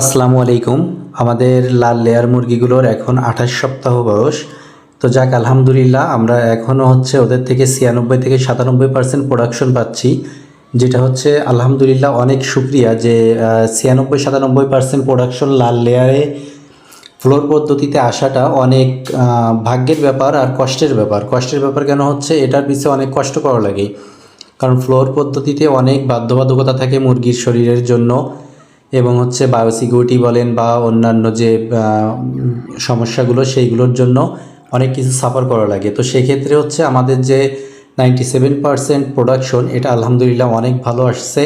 আসসালামু আলাইকুম। আমাদের লাল লেয়ার মুরগিগুলোর এখন আঠাশ সপ্তাহ বয়স। তো যাক, আলহামদুলিল্লাহ, আমরা এখনও হচ্ছে ওদের থেকে ছিয়ানব্বই থেকে সাতানব্বই পার্সেন্ট প্রোডাকশন পাচ্ছি। যেটা হচ্ছে আলহামদুলিল্লাহ অনেক শুক্রিয়া যে ছিয়ানব্বই, সাতানব্বই পার্সেন্ট প্রোডাকশন লাল লেয়ারে ফ্লোর পদ্ধতিতে আসাটা অনেক ভাগ্যের ব্যাপার আর কষ্টের ব্যাপার। কষ্টের ব্যাপার কেন হচ্ছে, এটার পিছিয়ে অনেক কষ্ট করা লাগে। কারণ ফ্লোর পদ্ধতিতে অনেক বাধ্যবাধকতা থাকে মুরগির শরীরের জন্য। এবং হচ্ছে বায়োসিকিউরিটি বলেন বা অন্যান্য যে সমস্যাগুলো সেইগুলোর জন্য অনেক কিছু সাফার করা লাগে। তো সেক্ষেত্রে হচ্ছে আমাদের যে নাইনটি সেভেন পারসেন্ট প্রোডাকশন এটা আলহামদুলিল্লাহ অনেক ভালো আসছে।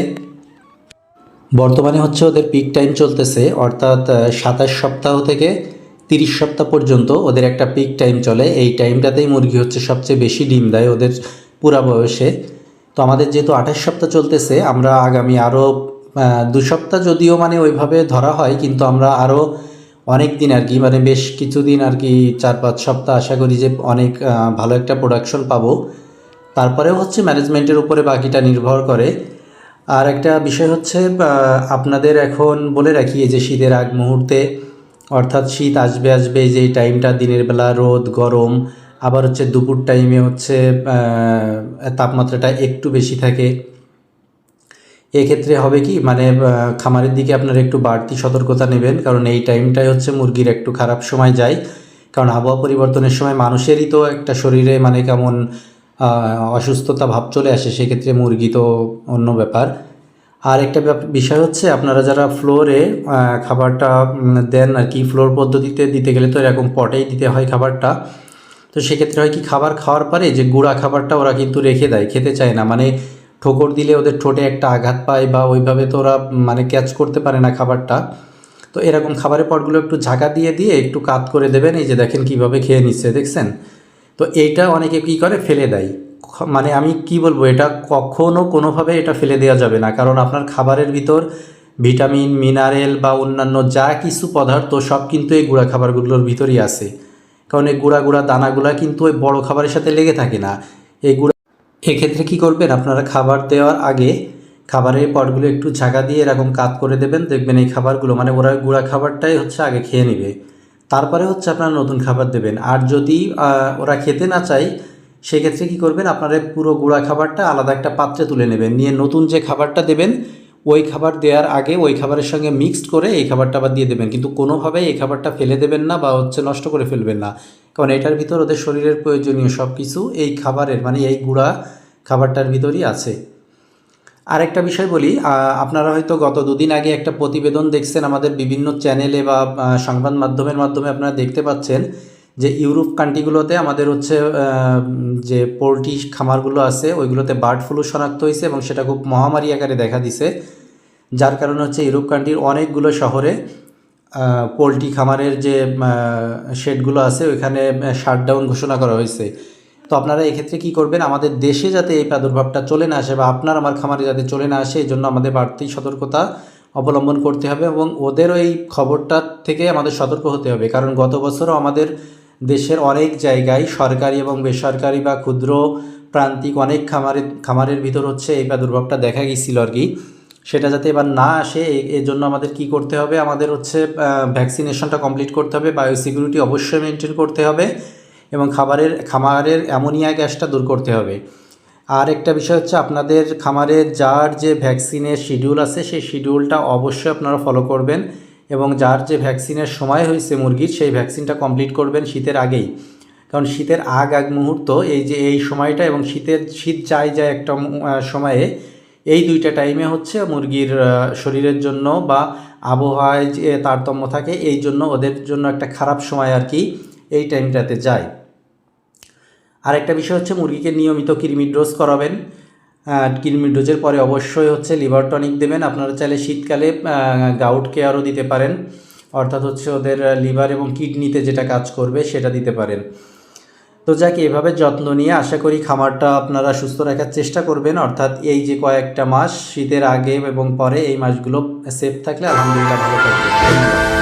বর্তমানে হচ্ছে ওদের পিক টাইম চলতেছে, অর্থাৎ সাতাশ সপ্তাহ থেকে তিরিশ সপ্তাহ পর্যন্ত ওদের একটা পিক টাইম চলে। এই টাইমটাতেই মুরগি হচ্ছে সবচেয়ে বেশি ডিম দেয় ওদের পুরা বয়সে। তো আমাদের যেহেতু আঠাশ সপ্তাহ চলতেছে, আমরা আগামী আরও দু সপ্তাহ যদিও মানে ওইভাবে ধরা হয়, কিন্তু আমরা আরও অনেক দিন আর কি মানে বেশ কিছুদিন আর কি, চার পাঁচ সপ্তাহ আশা করি যে অনেক ভালো একটা প্রোডাকশন পাবো। তারপরেও হচ্ছে ম্যানেজমেন্টের উপরে বাকিটা নির্ভর করে। আর একটা বিষয় হচ্ছে আপনাদের এখন বলে রাখি যে শীতের আগ মুহূর্তে, অর্থাৎ শীত আসবে আসবে যে টাইমটা দিনের বেলা রোদ, গরম, আবার হচ্ছে দুপুর টাইমে হচ্ছে তাপমাত্রাটা একটু বেশি থাকে। এক্ষেত্রে হবে কি? মানে খামারের দিকে আপনারা একটু বাড়তি সতর্কতা নেবেন, কারণ এই টাইমটাই হচ্ছে মুরগির একটু খারাপ সময় যায়। কারণ আবহাওয়া পরিবর্তনের সময় মানুষেরই তো একটা শরীরে মানে কেমন অসুস্থতা ভাব চলে আসে, সেক্ষেত্রে মুরগি তো অন্য ব্যাপার। আর একটা বিষয় হচ্ছে আপনারা যারা ফ্লোরে খাবারটা দেন আর কি ফ্লোর পদ্ধতিতে দিতে গেলে তো এরকম পটেই দিতে হয় খাবারটা। তো সেক্ষেত্রে হয় কি, খাবার খাওয়ার পরে যে গুঁড়া খাবারটা ওরা কিন্তু রেখে দেয়, খেতে চায় না। মানে ঠোকর দিলে ওদের ঠোঁটে একটা আঘাত পায় বা ওইভাবে তো ওরা মানে ক্যাচ করতে পারে না খাবারটা। তো এরকম খাবারের পটগুলো একটু ঝাঁকা দিয়ে দিয়ে একটু কাত করে দেবেন। এই যে দেখেন কীভাবে খেয়ে নিচ্ছে, দেখছেন? তো এইটা অনেকে কী করে? ফেলে দেয়। মানে আমি কি বলব? এটা কখনো কোনোভাবে এটা ফেলে দেওয়া যাবে না। কারণ আপনার খাবারের ভিতর ভিটামিন, মিনারেল বা অন্যান্য যা কিছু পদার্থ, সব কিন্তু এই গুঁড়া খাবারগুলোর ভিতরেই আছে। কারণ এই গুঁড়া গুঁড়া দানাগুলা কিন্তু ওই বড় খাবারের সাথে লেগে থাকে না। এই এক্ষেত্রে কি করবেন? আপনারা খাবার দেওয়ার আগে খাবারের পটগুলো একটু ঝাঁকা দিয়ে এরকম কাত করে দেবেন। দেখবেন এই খাবারগুলো মানে ওরা গুঁড়া খাবারটাই হচ্ছে আগে খেয়ে নেবে। তারপরে হচ্ছে আপনারা নতুন খাবার দেবেন। আর যদি ওরা খেতে না চায়, সেক্ষেত্রে কি করবেন? আপনারা পুরো গুঁড়া খাবারটা আলাদা একটা পাত্রে তুলে নেবেন। নিয়ে নতুন যে খাবারটা দেবেন, ওই খাবার দেওয়ার আগে ওই খাবারের সঙ্গে মিক্সড করে এই খাবারটা আবার দিয়ে দেবেন। কিন্তু কোনোভাবেই এই খাবারটা ফেলে দেবেন না বা হচ্ছে নষ্ট করে ফেলবেন না। কারণ এটার ভিতর ওদের শরীরের প্রয়োজনীয় সব কিছু এই খাবারের মানে এই গুঁড়া খাবারটার ভিতরই আছে। আরেকটা বিষয় বলি আপনারা হয়তো গত দুদিন আগে একটা প্রতিবেদন দেখছেন আমাদের বিভিন্ন চ্যানেলে বা সংবাদ মাধ্যমের মাধ্যমে আপনারা দেখতে পাচ্ছেন যে ইউরোপ কান্ট্রিগুলোতে আমাদের হচ্ছে যে পোলট্রি খামারগুলো আছে, ওইগুলোতে বার্ড ফ্লু শনাক্ত হয়েছে এবং সেটা খুব মহামারী আকারে দেখা দিছে। যার কারণে হচ্ছে ইউরোপ কান্ট্রির অনেকগুলো শহরে পোলট্রি খামারের যে শেডগুলো আছে, ওইখানে শাটডাউন ঘোষণা করা হয়েছে। তো আপনারা এক্ষেত্রে কি করবেন? আমাদের দেশে যাতে এই প্রাদুর্ভাবটা চলে না আসে বা আপনার আমার খামারে যাতে চলে না আসে এই জন্য আমাদের বাড়তি সতর্কতা অবলম্বন করতে হবে এবং ওদের ওই খবরটা থেকে আমাদের সতর্ক হতে হবে। কারণ গত বছরও আমাদের দেশের অনেক জায়গায় সরকারি এবং বেসরকারি বা ক্ষুদ্র প্রান্তিক অনেক খামারের খামারের ভিতর হচ্ছে এই প্রাদুর্ভাবটা দেখা গিয়েছিল আর কি। সেটা যাতে এবার না আসে এর জন্য আমাদের কি করতে হবে? আমাদের হচ্ছে ভ্যাকসিনেশনটা কমপ্লিট করতে হবে বায়োসিকিউরিটি অবশ্যই মেনটেন করতে হবে এবং খাবারের, খামারের অ্যামোনিয়া গ্যাসটা দূর করতে হবে। আর একটা বিষয় হচ্ছে আপনাদের খামারে যার যে ভ্যাকসিনের শিডিউল আছে, সেই শিডিউলটা অবশ্যই আপনারা ফলো করবেন এবং যার যে ভ্যাকসিনের সময় হয়েছে মুরগির, সেই ভ্যাকসিনটা কমপ্লিট করবেন শীতের আগেই। কারণ শীতের আগ আগ মুহূর্ত, এই যে এই সময়টা এবং শীতের, শীত যায় যায় একটা সময়ে এই দুইটা টাইমে হচ্ছে মুরগির শরীরের জন্য বা আবহাওয়ায় যে তারতম্য থাকে, এই জন্য ওদের জন্য একটা খারাপ সময় আর কি এই টাইমটাতে যায়। আরেকটা বিষয় হচ্ছে মুরগিকে নিয়মিত কৃমি ডোজ করাবেন। কৃমি ডোজের পরে অবশ্যই হচ্ছে লিভার টনিক দেবেন। আপনারা চাইলে শীতকালে গাউট কেয়ারও দিতে পারেন। অর্থাৎ হচ্ছে ওদের লিভার এবং কিডনিতে যেটা কাজ করবে সেটা দিতে পারেন। তো যাকে, এভাবে যত্ন নিয়ে আশা করি খামারটা আপনারা সুস্থ রাখার চেষ্টা করবেন অর্থাৎ এই যে কয়েকটা মাস, শীতের আগে এবং পরে এই মাসগুলো সেফ থাকলে আলহামদুলিল্লাহ ভালো থাকবে।